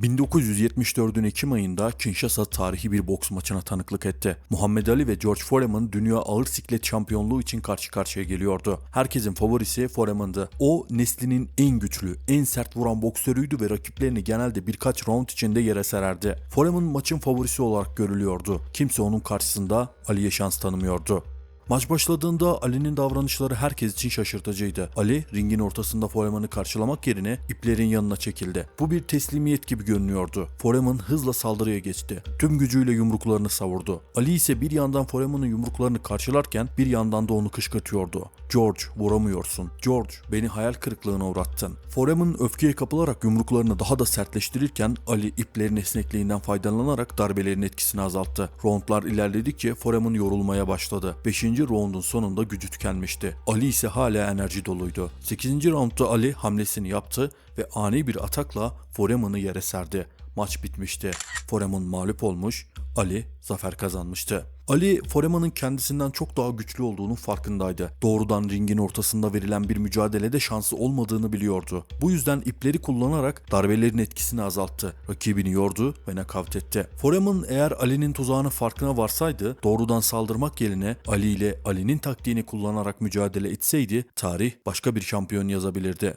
1974'ün Ekim ayında Kinshasa tarihi bir boks maçına tanıklık etti. Muhammed Ali ve George Foreman dünya ağır siklet şampiyonluğu için karşı karşıya geliyordu. Herkesin favorisi Foreman'dı. O neslinin en güçlü, en sert vuran boksörüydü ve rakiplerini genelde birkaç round içinde yere sererdi. Foreman maçın favorisi olarak görülüyordu. Kimse onun karşısında Ali'ye şans tanımıyordu. Maç başladığında Ali'nin davranışları herkes için şaşırtıcıydı. Ali ringin ortasında Foreman'ı karşılamak yerine iplerin yanına çekildi. Bu bir teslimiyet gibi görünüyordu. Foreman hızla saldırıya geçti. Tüm gücüyle yumruklarını savurdu. Ali ise bir yandan Foreman'ın yumruklarını karşılarken bir yandan da onu kışkırtıyordu. George vuramıyorsun. George beni hayal kırıklığına uğrattın. Foreman öfkeye kapılarak yumruklarını daha da sertleştirirken Ali iplerin esnekliğinden faydalanarak darbelerin etkisini azalttı. Roundlar ilerledikçe Foreman yorulmaya başladı. 5. roundun sonunda gücü tükenmişti. Ali ise hala enerji doluydu. 8. roundda Ali hamlesini yaptı ve ani bir atakla Foreman'ı yere serdi. Maç bitmişti. Foreman mağlup olmuş, Ali zafer kazanmıştı. Ali, Foreman'ın kendisinden çok daha güçlü olduğunun farkındaydı. Doğrudan ringin ortasında verilen bir mücadelede şansı olmadığını biliyordu. Bu yüzden ipleri kullanarak darbelerin etkisini azalttı. Rakibini yordu ve nakavt etti. Foreman eğer Ali'nin tuzağının farkına varsaydı, doğrudan saldırmak yerine Ali ile Ali'nin taktiğini kullanarak mücadele etseydi, tarih başka bir şampiyon yazabilirdi.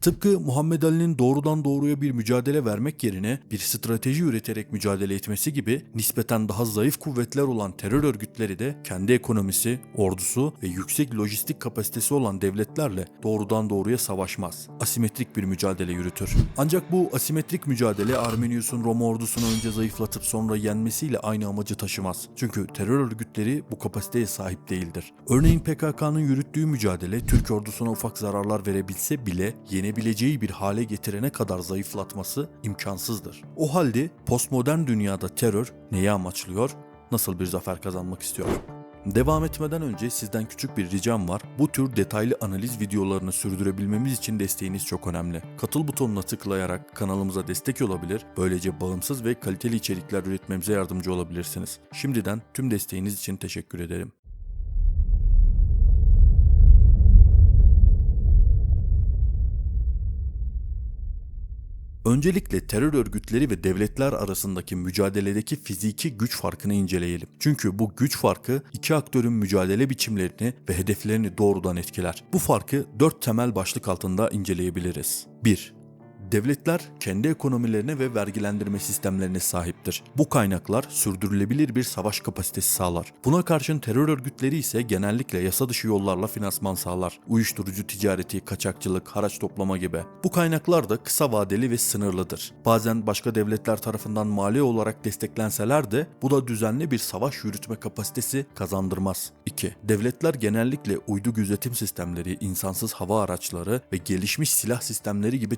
Tıpkı Muhammed Ali'nin doğrudan doğruya bir mücadele vermek yerine bir strateji üreterek mücadele etmesi gibi nispeten daha zayıf kuvvetler olan terör örgütleri de kendi ekonomisi, ordusu ve yüksek lojistik kapasitesi olan devletlerle doğrudan doğruya savaşmaz. Asimetrik bir mücadele yürütür. Ancak bu asimetrik mücadele Arminius'un Roma ordusunu önce zayıflatıp sonra yenmesiyle aynı amacı taşımaz. Çünkü terör örgütleri bu kapasiteye sahip değildir. Örneğin PKK'nın yürüttüğü mücadele Türk ordusuna ufak zararlar verebilse bile yenebileceği bir hale getirene kadar zayıflatması imkansızdır. O halde postmodern dünyada terör neyi amaçlıyor, nasıl bir zafer kazanmak istiyor? Devam etmeden önce sizden küçük bir ricam var. Bu tür detaylı analiz videolarını sürdürebilmemiz için desteğiniz çok önemli. Katıl butonuna tıklayarak kanalımıza destek olabilir, böylece bağımsız ve kaliteli içerikler üretmemize yardımcı olabilirsiniz. Şimdiden tüm desteğiniz için teşekkür ederim. Öncelikle terör örgütleri ve devletler arasındaki mücadeledeki fiziki güç farkını inceleyelim. Çünkü bu güç farkı iki aktörün mücadele biçimlerini ve hedeflerini doğrudan etkiler. Bu farkı dört temel başlık altında inceleyebiliriz. 1. Devletler kendi ekonomilerine ve vergilendirme sistemlerine sahiptir. Bu kaynaklar sürdürülebilir bir savaş kapasitesi sağlar. Buna karşın terör örgütleri ise genellikle yasa dışı yollarla finansman sağlar. Uyuşturucu ticareti, kaçakçılık, haraç toplama gibi. Bu kaynaklar da kısa vadeli ve sınırlıdır. Bazen başka devletler tarafından mali olarak desteklenseler de bu da düzenli bir savaş yürütme kapasitesi kazandırmaz. 2. Devletler genellikle uydu gözetim sistemleri, insansız hava araçları ve gelişmiş silah sistemleri gibi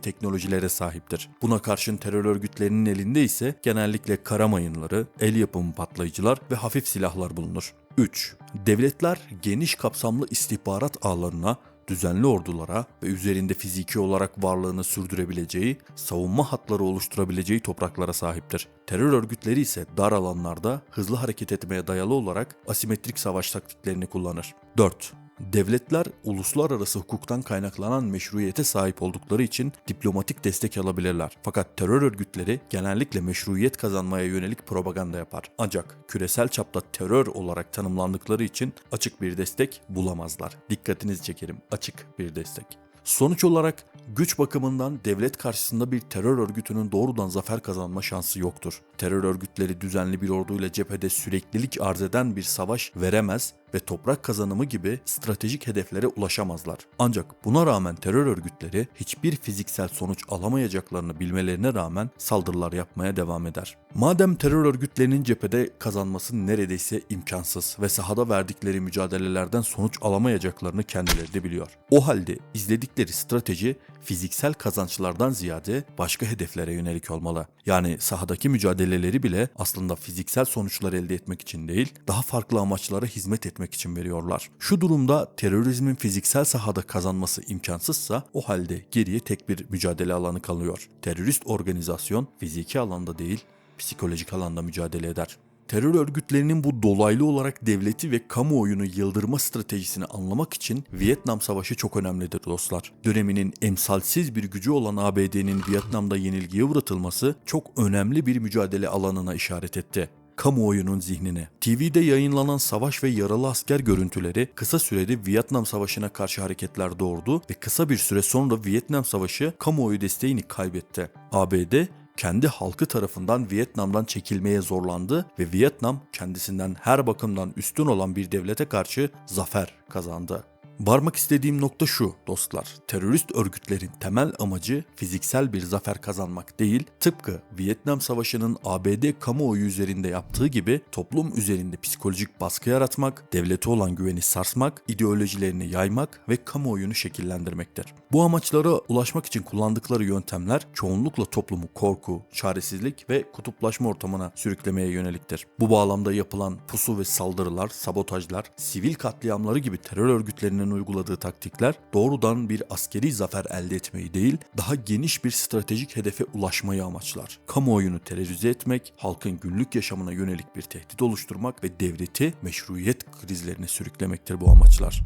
teknolojilere sahiptir. Buna karşın terör örgütlerinin elinde ise genellikle kara mayınları, el yapımı patlayıcılar ve hafif silahlar bulunur. 3. Devletler geniş kapsamlı istihbarat ağlarına, düzenli ordulara ve üzerinde fiziki olarak varlığını sürdürebileceği, savunma hatları oluşturabileceği topraklara sahiptir. Terör örgütleri ise dar alanlarda hızlı hareket etmeye dayalı olarak asimetrik savaş taktiklerini kullanır. 4. Devletler uluslararası hukuktan kaynaklanan meşruiyete sahip oldukları için diplomatik destek alabilirler. Fakat terör örgütleri genellikle meşruiyet kazanmaya yönelik propaganda yapar. Ancak küresel çapta terör olarak tanımlandıkları için açık bir destek bulamazlar. Dikkatinizi çekerim. Açık bir destek. Sonuç olarak güç bakımından devlet karşısında bir terör örgütünün doğrudan zafer kazanma şansı yoktur. Terör örgütleri düzenli bir orduyla cephede süreklilik arz eden bir savaş veremez ve toprak kazanımı gibi stratejik hedeflere ulaşamazlar. Ancak buna rağmen terör örgütleri hiçbir fiziksel sonuç alamayacaklarını bilmelerine rağmen saldırılar yapmaya devam eder. Madem terör örgütlerinin cephede kazanması neredeyse imkansız ve sahada verdikleri mücadelelerden sonuç alamayacaklarını kendileri de biliyor. O halde izledikleri strateji fiziksel kazançlardan ziyade başka hedeflere yönelik olmalı. Yani sahadaki mücadeleleri bile aslında fiziksel sonuçlar elde etmek için değil, daha farklı amaçlara hizmet etmek için veriyorlar. Şu durumda terörizmin fiziksel sahada kazanması imkansızsa o halde geriye tek bir mücadele alanı kalıyor. Terörist organizasyon fiziki alanda değil, psikolojik alanda mücadele eder. Terör örgütlerinin bu dolaylı olarak devleti ve kamuoyunu yıldırma stratejisini anlamak için Vietnam Savaşı çok önemlidir dostlar. Döneminin emsalsiz bir gücü olan ABD'nin Vietnam'da yenilgiye uğratılması çok önemli bir mücadele alanına işaret etti kamuoyunun zihnine. TV'de yayınlanan savaş ve yaralı asker görüntüleri kısa sürede Vietnam Savaşı'na karşı hareketler doğurdu ve kısa bir süre sonra Vietnam Savaşı kamuoyu desteğini kaybetti. ABD kendi halkı tarafından Vietnam'dan çekilmeye zorlandı ve Vietnam kendisinden her bakımdan üstün olan bir devlete karşı zafer kazandı. Varmak istediğim nokta şu dostlar. Terörist örgütlerin temel amacı fiziksel bir zafer kazanmak değil, tıpkı Vietnam Savaşı'nın ABD kamuoyu üzerinde yaptığı gibi toplum üzerinde psikolojik baskı yaratmak, devlete olan güveni sarsmak, ideolojilerini yaymak ve kamuoyunu şekillendirmektir. Bu amaçlara ulaşmak için kullandıkları yöntemler çoğunlukla toplumu korku, çaresizlik ve kutuplaşma ortamına sürüklemeye yöneliktir. Bu bağlamda yapılan pusu ve saldırılar, sabotajlar, sivil katliamları gibi terör örgütlerinin uyguladığı taktikler doğrudan bir askeri zafer elde etmeyi değil, daha geniş bir stratejik hedefe ulaşmayı amaçlar. Kamuoyunu terörize etmek, halkın günlük yaşamına yönelik bir tehdit oluşturmak ve devleti meşruiyet krizlerine sürüklemektir bu amaçlar.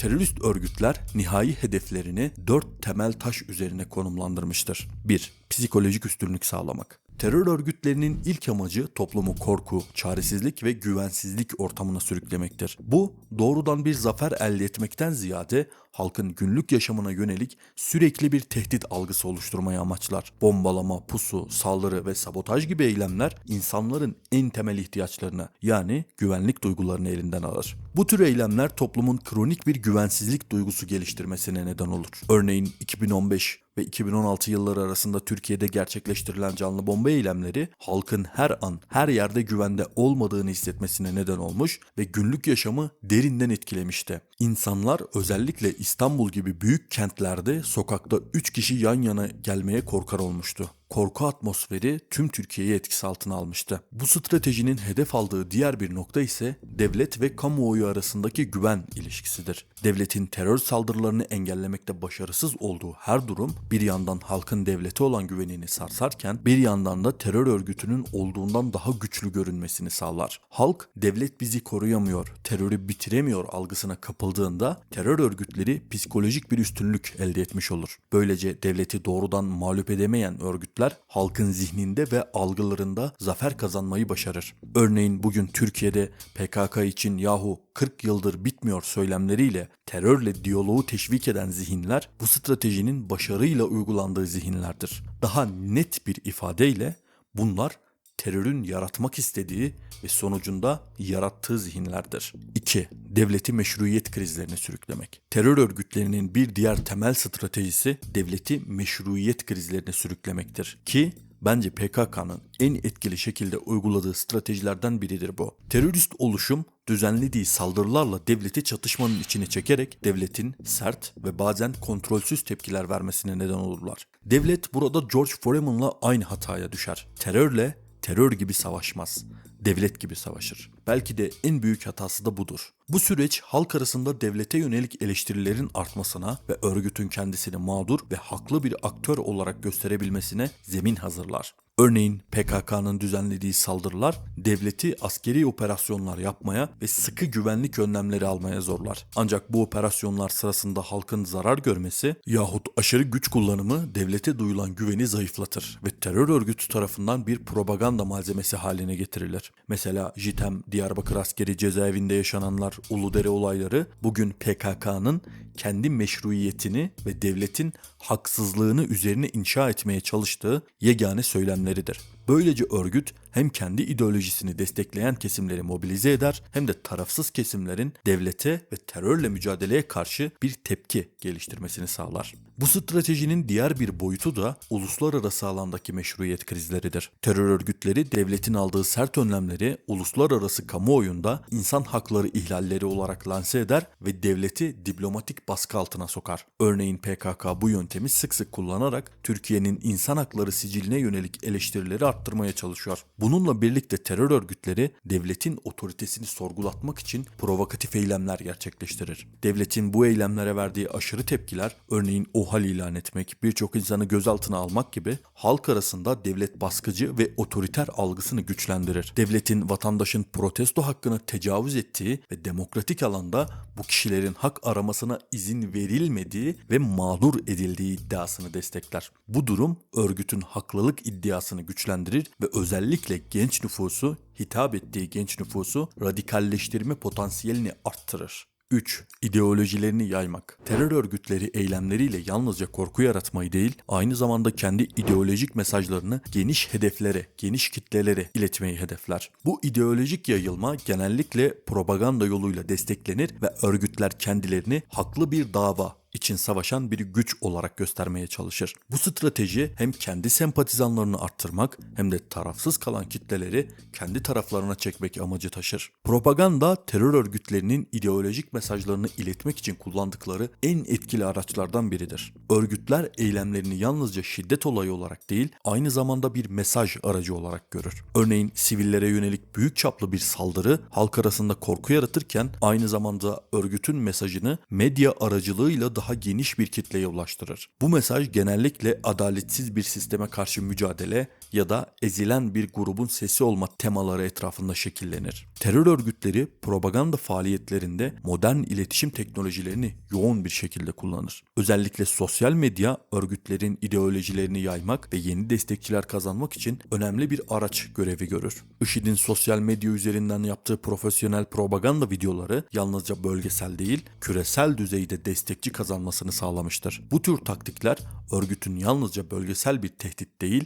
Terörist örgütler nihai hedeflerini dört temel taş üzerine konumlandırmıştır. 1. Psikolojik üstünlük sağlamak. Terör örgütlerinin ilk amacı toplumu korku, çaresizlik ve güvensizlik ortamına sürüklemektir. Bu doğrudan bir zafer elde etmekten ziyade halkın günlük yaşamına yönelik sürekli bir tehdit algısı oluşturmayı amaçlar. Bombalama, pusu, saldırı ve sabotaj gibi eylemler insanların en temel ihtiyaçlarını yani güvenlik duygularını elinden alır. Bu tür eylemler toplumun kronik bir güvensizlik duygusu geliştirmesine neden olur. Örneğin 2015 ve 2016 yılları arasında Türkiye'de gerçekleştirilen canlı bomba eylemleri halkın her an her yerde güvende olmadığını hissetmesine neden olmuş ve günlük yaşamı derinden etkilemişti. İnsanlar özellikle İstanbul gibi büyük kentlerde sokakta 3 kişi yan yana gelmeye korkar olmuştu korku atmosferi tüm Türkiye'yi etkisi altına almıştı. Bu stratejinin hedef aldığı diğer bir nokta ise devlet ve kamuoyu arasındaki güven ilişkisidir. Devletin terör saldırılarını engellemekte başarısız olduğu her durum bir yandan halkın devlete olan güvenini sarsarken bir yandan da terör örgütünün olduğundan daha güçlü görünmesini sağlar. Halk devlet bizi koruyamıyor, terörü bitiremiyor algısına kapıldığında terör örgütleri psikolojik bir üstünlük elde etmiş olur. Böylece devleti doğrudan mağlup edemeyen örgütler örgütler halkın zihninde ve algılarında zafer kazanmayı başarır. Örneğin bugün Türkiye'de PKK için yahu 40 yıldır bitmiyor söylemleriyle terörle diyaloğu teşvik eden zihinler bu stratejinin başarıyla uygulandığı zihinlerdir. Daha net bir ifadeyle bunlar terörün yaratmak istediği ve sonucunda yarattığı zihinlerdir. 2. Devleti meşruiyet krizlerine sürüklemek. Terör örgütlerinin bir diğer temel stratejisi devleti meşruiyet krizlerine sürüklemektir ki bence PKK'nın en etkili şekilde uyguladığı stratejilerden biridir bu. Terörist oluşum düzenlediği saldırılarla devleti çatışmanın içine çekerek devletin sert ve bazen kontrolsüz tepkiler vermesine neden olurlar. Devlet burada George Foreman'la aynı hataya düşer. Terörle terör gibi savaşmaz, devlet gibi savaşır. Belki de en büyük hatası da budur. Bu süreç halk arasında devlete yönelik eleştirilerin artmasına ve örgütün kendisini mağdur ve haklı bir aktör olarak gösterebilmesine zemin hazırlar. Örneğin PKK'nın düzenlediği saldırılar devleti askeri operasyonlar yapmaya ve sıkı güvenlik önlemleri almaya zorlar. Ancak bu operasyonlar sırasında halkın zarar görmesi yahut aşırı güç kullanımı devlete duyulan güveni zayıflatır ve terör örgütü tarafından bir propaganda malzemesi haline getirilir. Mesela JITEM, Diyarbakır askeri cezaevinde yaşananlar, Uludere olayları bugün PKK'nın kendi meşruiyetini ve devletin haksızlığını üzerine inşa etmeye çalıştığı yegane söylemleridir. Böylece örgüt hem kendi ideolojisini destekleyen kesimleri mobilize eder hem de tarafsız kesimlerin devlete ve terörle mücadeleye karşı bir tepki geliştirmesini sağlar. Bu stratejinin diğer bir boyutu da uluslararası alandaki meşruiyet krizleridir. Terör örgütleri devletin aldığı sert önlemleri uluslararası kamuoyunda insan hakları ihlalleri olarak lanse eder ve devleti diplomatik baskı altına sokar. Örneğin PKK bu yöntemi yöntemi sık sık kullanarak Türkiye'nin insan hakları siciline yönelik eleştirileri arttırmaya çalışıyor. Bununla birlikte terör örgütleri devletin otoritesini sorgulatmak için provokatif eylemler gerçekleştirir. Devletin bu eylemlere verdiği aşırı tepkiler, örneğin OHAL ilan etmek, birçok insanı gözaltına almak gibi halk arasında devlet baskıcı ve otoriter algısını güçlendirir. Devletin vatandaşın protesto hakkını tecavüz ettiği ve demokratik alanda bu kişilerin hak aramasına izin verilmediği ve mağdur edildiği iddiasını destekler. Bu durum örgütün haklılık iddiasını güçlendirir ve özellikle genç nüfusu, hitap ettiği genç nüfusu radikalleştirme potansiyelini arttırır. 3. İdeolojilerini yaymak. Terör örgütleri eylemleriyle yalnızca korku yaratmayı değil, aynı zamanda kendi ideolojik mesajlarını geniş hedeflere, geniş kitlelere iletmeyi hedefler. Bu ideolojik yayılma genellikle propaganda yoluyla desteklenir ve örgütler kendilerini haklı bir dava, için savaşan bir güç olarak göstermeye çalışır. Bu strateji hem kendi sempatizanlarını arttırmak hem de tarafsız kalan kitleleri kendi taraflarına çekmek amacı taşır. Propaganda terör örgütlerinin ideolojik mesajlarını iletmek için kullandıkları en etkili araçlardan biridir. Örgütler eylemlerini yalnızca şiddet olayı olarak değil, aynı zamanda bir mesaj aracı olarak görür. Örneğin sivillere yönelik büyük çaplı bir saldırı halk arasında korku yaratırken aynı zamanda örgütün mesajını medya aracılığıyla daha geniş bir kitleye ulaştırır. Bu mesaj genellikle adaletsiz bir sisteme karşı mücadele ya da ezilen bir grubun sesi olma temaları etrafında şekillenir. Terör örgütleri propaganda faaliyetlerinde modern iletişim teknolojilerini yoğun bir şekilde kullanır. Özellikle sosyal medya örgütlerin ideolojilerini yaymak ve yeni destekçiler kazanmak için önemli bir araç görevi görür. IŞİD'in sosyal medya üzerinden yaptığı profesyonel propaganda videoları yalnızca bölgesel değil, küresel düzeyde destekçi kazanmasını sağlamıştır. Bu tür taktikler örgütün yalnızca bölgesel bir tehdit değil,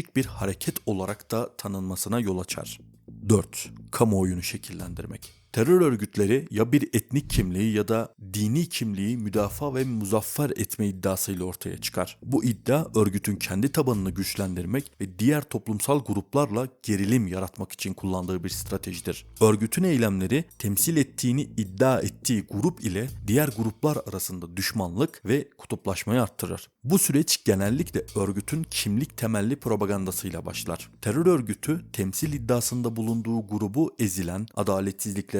ideolojik bir hareket olarak da tanınmasına yol açar. 4. Kamuoyunu şekillendirmek. Terör örgütleri ya bir etnik kimliği ya da dini kimliği müdafaa ve muzaffer etme iddiasıyla ortaya çıkar. Bu iddia örgütün kendi tabanını güçlendirmek ve diğer toplumsal gruplarla gerilim yaratmak için kullandığı bir stratejidir. Örgütün eylemleri temsil ettiğini iddia ettiği grup ile diğer gruplar arasında düşmanlık ve kutuplaşmayı arttırır. Bu süreç genellikle örgütün kimlik temelli propagandasıyla başlar. Terör örgütü temsil iddiasında bulunduğu grubu ezilen,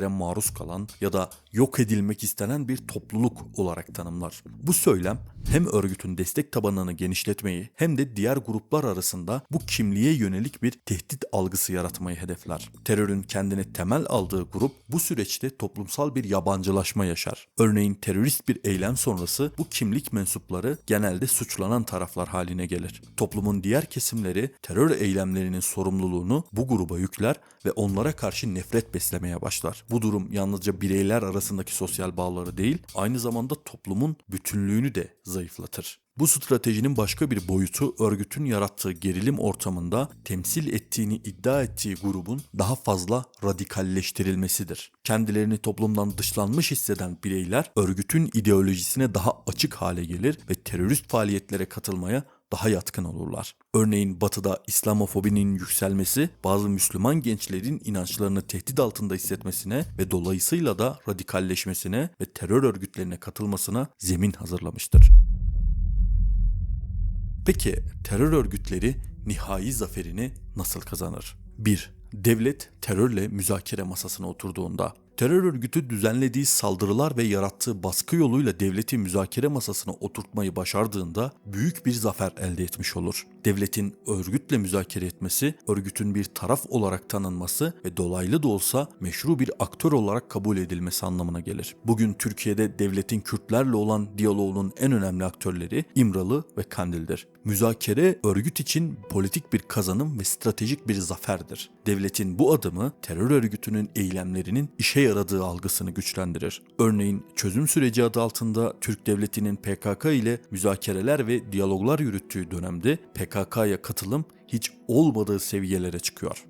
maruz kalan ya da yok edilmek istenen bir topluluk olarak tanımlar. Bu söylem hem örgütün destek tabanını genişletmeyi hem de diğer gruplar arasında bu kimliğe yönelik bir tehdit algısı yaratmayı hedefler. Terörün kendine temel aldığı grup bu süreçte toplumsal bir yabancılaşma yaşar. Örneğin terörist bir eylem sonrası bu kimlik mensupları genelde suçlanan taraflar haline gelir. Toplumun diğer kesimleri terör eylemlerinin sorumluluğunu bu gruba yükler ve onlara karşı nefret beslemeye başlar. Bu durum yalnızca bireyler arasındaki sosyal bağları değil, aynı zamanda toplumun bütünlüğünü de zayıflatır. Bu stratejinin başka bir boyutu örgütün yarattığı gerilim ortamında temsil ettiğini iddia ettiği grubun daha fazla radikalleştirilmesidir. Kendilerini toplumdan dışlanmış hisseden bireyler örgütün ideolojisine daha açık hale gelir ve terörist faaliyetlere katılmaya daha yatkın olurlar. Örneğin batıda İslamofobinin yükselmesi bazı Müslüman gençlerin inançlarını tehdit altında hissetmesine ve dolayısıyla da radikalleşmesine ve terör örgütlerine katılmasına zemin hazırlamıştır. Peki terör örgütleri nihai zaferini nasıl kazanır? 1. Devlet terörle müzakere masasına oturduğunda terör örgütü düzenlediği saldırılar ve yarattığı baskı yoluyla devleti müzakere masasına oturtmayı başardığında büyük bir zafer elde etmiş olur. Devletin örgütle müzakere etmesi, örgütün bir taraf olarak tanınması ve dolaylı da olsa meşru bir aktör olarak kabul edilmesi anlamına gelir. Bugün Türkiye'de devletin Kürtlerle olan diyaloğunun en önemli aktörleri İmralı ve Kandil'dir. Müzakere örgüt için politik bir kazanım ve stratejik bir zaferdir. Devletin bu adımı terör örgütünün eylemlerinin işe yaradığı algısını güçlendirir. Örneğin çözüm süreci adı altında Türk devletinin PKK ile müzakereler ve diyaloglar yürüttüğü dönemde PKK'ya katılım hiç olmadığı seviyelere çıkıyor.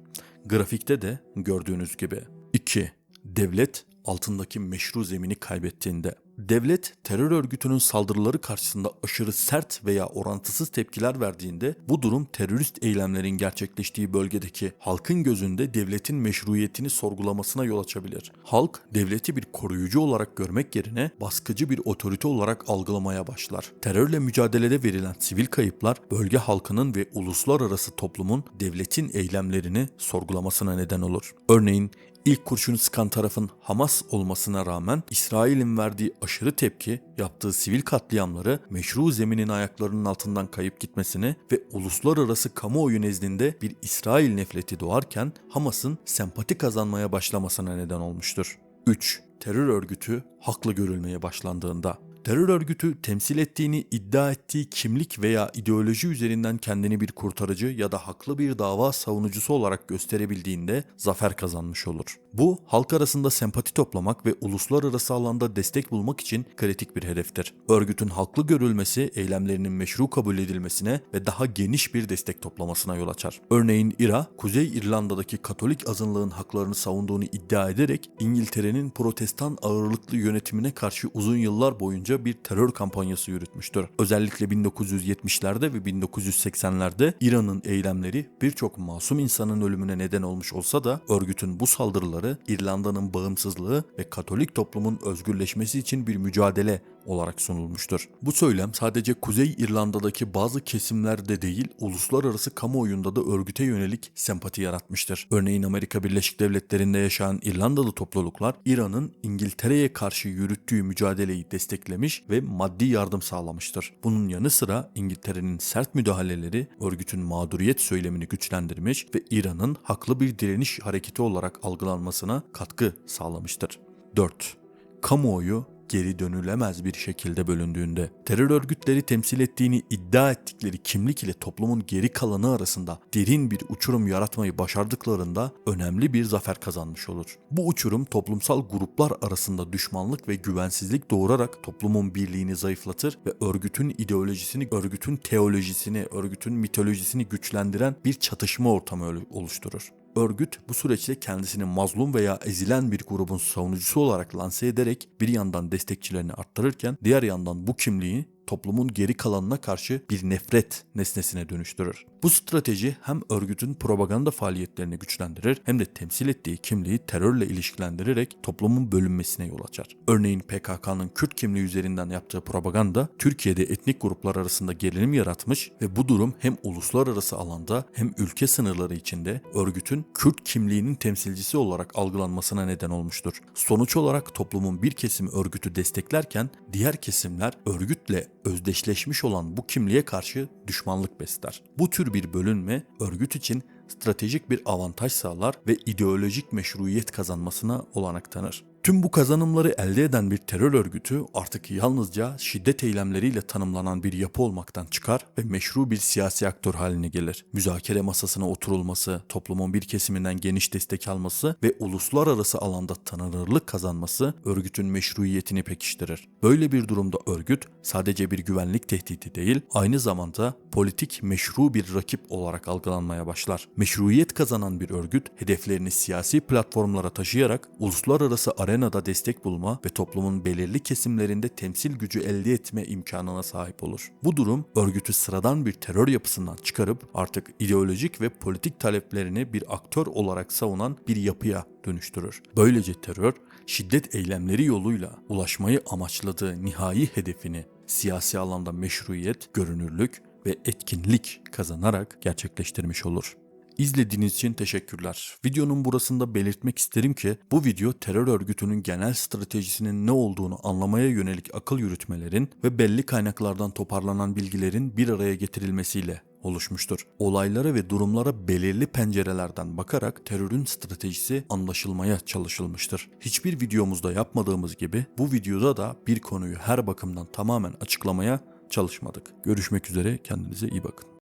Grafikte de gördüğünüz gibi. 2. Devlet altındaki meşru zemini kaybettiğinde Devlet terör örgütünün saldırıları karşısında aşırı sert veya orantısız tepkiler verdiğinde bu durum terörist eylemlerin gerçekleştiği bölgedeki halkın gözünde devletin meşruiyetini sorgulamasına yol açabilir. Halk devleti bir koruyucu olarak görmek yerine baskıcı bir otorite olarak algılamaya başlar. Terörle mücadelede verilen sivil kayıplar bölge halkının ve uluslararası toplumun devletin eylemlerini sorgulamasına neden olur. Örneğin İlk kurşunu sıkan tarafın Hamas olmasına rağmen İsrail'in verdiği aşırı tepki yaptığı sivil katliamları meşru zeminin ayaklarının altından kayıp gitmesini ve uluslararası kamuoyu nezdinde bir İsrail nefreti doğarken Hamas'ın sempati kazanmaya başlamasına neden olmuştur. 3. Terör örgütü haklı görülmeye başlandığında terör örgütü temsil ettiğini iddia ettiği kimlik veya ideoloji üzerinden kendini bir kurtarıcı ya da haklı bir dava savunucusu olarak gösterebildiğinde zafer kazanmış olur. Bu halk arasında sempati toplamak ve uluslararası alanda destek bulmak için kritik bir hedeftir. Örgütün haklı görülmesi eylemlerinin meşru kabul edilmesine ve daha geniş bir destek toplamasına yol açar. Örneğin İRA, Kuzey İrlanda'daki Katolik azınlığın haklarını savunduğunu iddia ederek İngiltere'nin protestan ağırlıklı yönetimine karşı uzun yıllar boyunca bir terör kampanyası yürütmüştür. Özellikle 1970'lerde ve 1980'lerde İran'ın eylemleri birçok masum insanın ölümüne neden olmuş olsa da örgütün bu saldırıları İrlanda'nın bağımsızlığı ve Katolik toplumun özgürleşmesi için bir mücadele olarak sunulmuştur. Bu söylem sadece Kuzey İrlanda'daki bazı kesimlerde değil, uluslararası kamuoyunda da örgüte yönelik sempati yaratmıştır. Örneğin Amerika Birleşik Devletleri'nde yaşayan İrlandalı topluluklar İran'ın İngiltere'ye karşı yürüttüğü mücadeleyi desteklemiş ve maddi yardım sağlamıştır. Bunun yanı sıra İngiltere'nin sert müdahaleleri örgütün mağduriyet söylemini güçlendirmiş ve İran'ın haklı bir direniş hareketi olarak algılanmasına katkı sağlamıştır. 4. Kamuoyu geri dönülemez bir şekilde bölündüğünde, terör örgütleri temsil ettiğini iddia ettikleri kimlik ile toplumun geri kalanı arasında derin bir uçurum yaratmayı başardıklarında önemli bir zafer kazanmış olur. Bu uçurum toplumsal gruplar arasında düşmanlık ve güvensizlik doğurarak toplumun birliğini zayıflatır ve örgütün ideolojisini, örgütün teolojisini, örgütün mitolojisini güçlendiren bir çatışma ortamı oluşturur. Örgüt bu süreçte kendisini mazlum veya ezilen bir grubun savunucusu olarak lanse ederek bir yandan destekçilerini arttırırken diğer yandan bu kimliği toplumun geri kalanına karşı bir nefret nesnesine dönüştürür. Bu strateji hem örgütün propaganda faaliyetlerini güçlendirir hem de temsil ettiği kimliği terörle ilişkilendirerek toplumun bölünmesine yol açar. Örneğin PKK'nın Kürt kimliği üzerinden yaptığı propaganda Türkiye'de etnik gruplar arasında gerilim yaratmış ve bu durum hem uluslararası alanda hem ülke sınırları içinde örgütün Kürt kimliğinin temsilcisi olarak algılanmasına neden olmuştur. Sonuç olarak toplumun bir kesimi örgütü desteklerken diğer kesimler örgütle özdeşleşmiş olan bu kimliğe karşı düşmanlık besler. Bu tür bir bölünme örgüt için stratejik bir avantaj sağlar ve ideolojik meşruiyet kazanmasına olanak tanır. Tüm bu kazanımları elde eden bir terör örgütü artık yalnızca şiddet eylemleriyle tanımlanan bir yapı olmaktan çıkar ve meşru bir siyasi aktör haline gelir. Müzakere masasına oturulması, toplumun bir kesiminden geniş destek alması ve uluslararası alanda tanınırlık kazanması örgütün meşruiyetini pekiştirir. Böyle bir durumda örgüt sadece bir güvenlik tehdidi değil, aynı zamanda politik meşru bir rakip olarak algılanmaya başlar. Meşruiyet kazanan bir örgüt hedeflerini siyasi platformlara taşıyarak uluslararası arenada destek bulma ve toplumun belirli kesimlerinde temsil gücü elde etme imkanına sahip olur. Bu durum örgütü sıradan bir terör yapısından çıkarıp artık ideolojik ve politik taleplerini bir aktör olarak savunan bir yapıya dönüştürür. Böylece terör şiddet eylemleri yoluyla ulaşmayı amaçladığı nihai hedefini siyasi alanda meşruiyet, görünürlük ve etkinlik kazanarak gerçekleştirmiş olur. İzlediğiniz için teşekkürler. Videonun burasında belirtmek isterim ki bu video terör örgütünün genel stratejisinin ne olduğunu anlamaya yönelik akıl yürütmelerin ve belli kaynaklardan toparlanan bilgilerin bir araya getirilmesiyle oluşmuştur. Olaylara ve durumlara belirli pencerelerden bakarak terörün stratejisi anlaşılmaya çalışılmıştır. Hiçbir videomuzda yapmadığımız gibi bu videoda da bir konuyu her bakımdan tamamen açıklamaya çalışmadık. Görüşmek üzere kendinize iyi bakın.